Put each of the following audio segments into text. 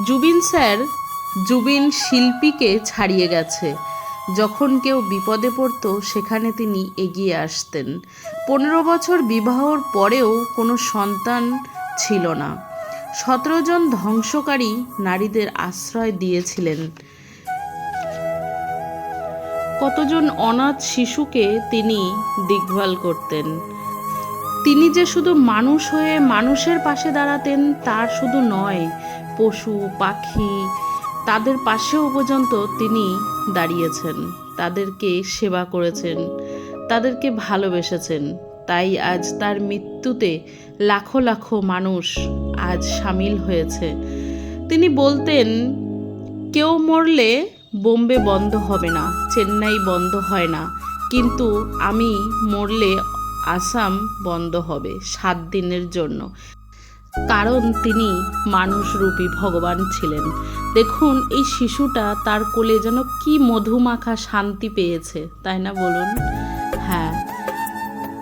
Zubeen sir Zubeen শিল্পীকে ছাড়িয়ে গেছে। যখন কেউ বিপদে পড়তো, সেখানে তিনি এগিয়ে আসতেন। পনেরো বছর বিবাহর পরেও কোনো সন্তান ছিল না। সতেরো জন ধ্বংসকারী নারীদের আশ্রয় দিয়েছিলেন। কতজন অনাথ শিশুকে তিনি দেখভাল করতেন? তিনি যে শুধু মানুষ হয়ে মানুষের পাশে দাঁড়াতেন, তার শুধু নয় পশু, পাখি, তাদের পাশেও পর্যন্ত তিনি দাঁড়িয়েছেন। তাদেরকে সেবা করেছেন, তাদেরকে ভালোবেসেছেন। তাই আজ তার মৃত্যুতে লাখো লাখো মানুষ আজ সামিল হয়েছে। তিনি বলতেন, কেউ মরলে বোম্বে বন্ধ হবে না, চেন্নাই বন্ধ হয় না, কিন্তু আমি মরলে আসাম বন্ধ হবে সাত দিনের জন্য। কারণ তিনি মানুষরূপী ভগবান ছিলেন। দেখুন, এই শিশুটা তার কোলে যেন কি মধুমাখা শান্তি পেয়েছে, তাই না বলুন? হ্যাঁ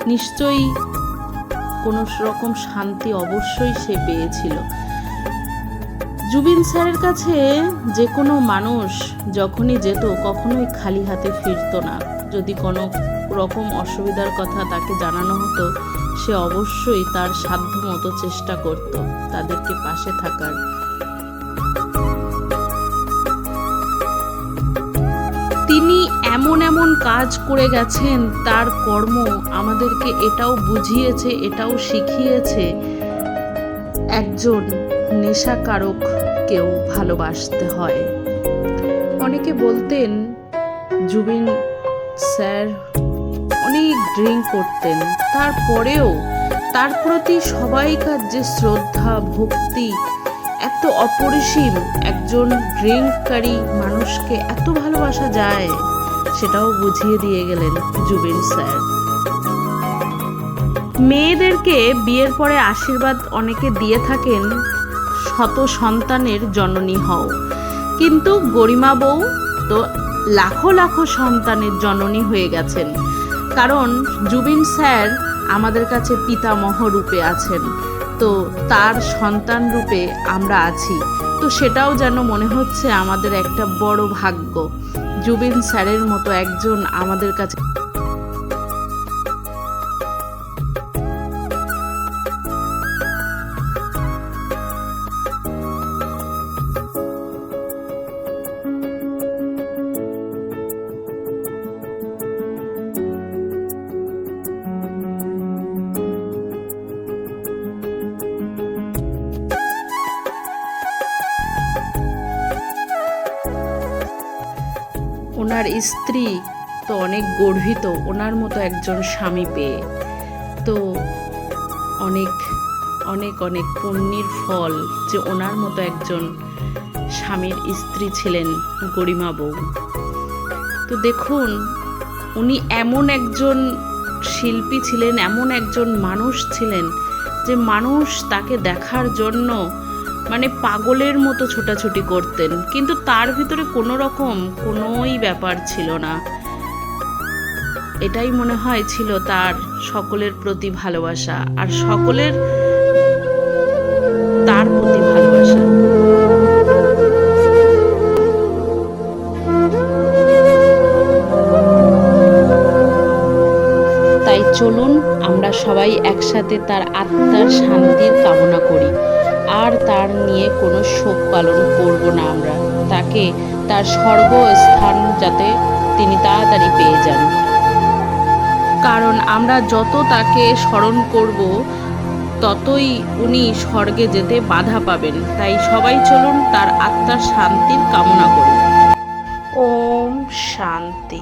নিশ্চয়ই কোনো রকম শান্তি অবশ্যই সে পেয়েছিল। জুবিন স্যারের কাছে যে কোনো মানুষ যখনই যেত, কখনোই খালি হাতে ফিরতো না। যদি কোনো রকম অসুবিধার কথা তাকে জানানো হতো সে অবশ্যই তার সাধ্য মতো চেষ্টা করত তাদেরকে পাশে থাকার। তিনি এমন এমন কাজ করে গেছেন, তার কর্ম আমাদেরকে এটাও বুঝিয়েছে, এটাও শিখিয়েছে, একজন নেশাকারক নেশাকারককেও ভালোবাসতে হয়। অনেকে বলতেন, জুবিন স্যার ড্রিঙ্ক করতেন। তারপরেও তার প্রতি সবাইকার যে শ্রদ্ধা, ভক্তি, এত অপরিসীম একজন ড্রিঙ্ককারী মানুষকে এত ভালোবাসা যায়, সেটাও বুঝিয়ে দিয়ে গেলেন জুবিন স্যার। মেয়েদেরকে বিয়ের পরে আশীর্বাদ অনেকে দিয়ে থাকেন, শত সন্তানের জননী হও। কিন্তু গরিমা বউ তো লাখো লাখো সন্তানের জননী হয়ে গেছেন। কারণ জুবিন স্যার আমাদের কাছে পিতামহ রূপে আছেন। তো তার সন্তান রূপে আমরা আছি। তো সেটাও যেন মনে হচ্ছে আমাদের একটা বড় ভাগ্য। জুবিন স্যারের মতো একজন আমাদের কাছে ওনার স্ত্রী তো অনেক গর্বিত, ওনার মতো একজন স্বামী পেয়ে। তো অনেক অনেক অনেক পুণ্যের ফল যে ওনার মতো একজন স্বামীর স্ত্রী ছিলেন গরিমা বউ। তো দেখুন, উনি এমন একজন শিল্পী ছিলেন, এমন একজন মানুষ ছিলেন যে মানুষ তাকে দেখার জন্য মানে পাগলের মতো ছোটাছুটি করতেন। কিন্তু তার ভিতরে কোনো রকম, কোনোই ব্যাপার ছিল না। এটাই মনে হয় ছিল তার সকলের প্রতি ভালোবাসা, আর সকলের তার প্রতি ভালোবাসা। তাই চলুন আমরা সবাই একসাথে তার আত্মার শান্তির কামনা করি। আর তার নিয়ে কোনো শোক পালন করব না আমরা। তাকে তার স্বর্গস্থান যাতে তিনি তাড়াতাড়ি পেয়ে যান। কারণ আমরা যত তাকে স্মরণ করব, ততই উনি স্বর্গে যেতে বাধা পাবেন। তাই সবাই চলুন তার আত্মার শান্তির কামনা করুন ওম শান্তি।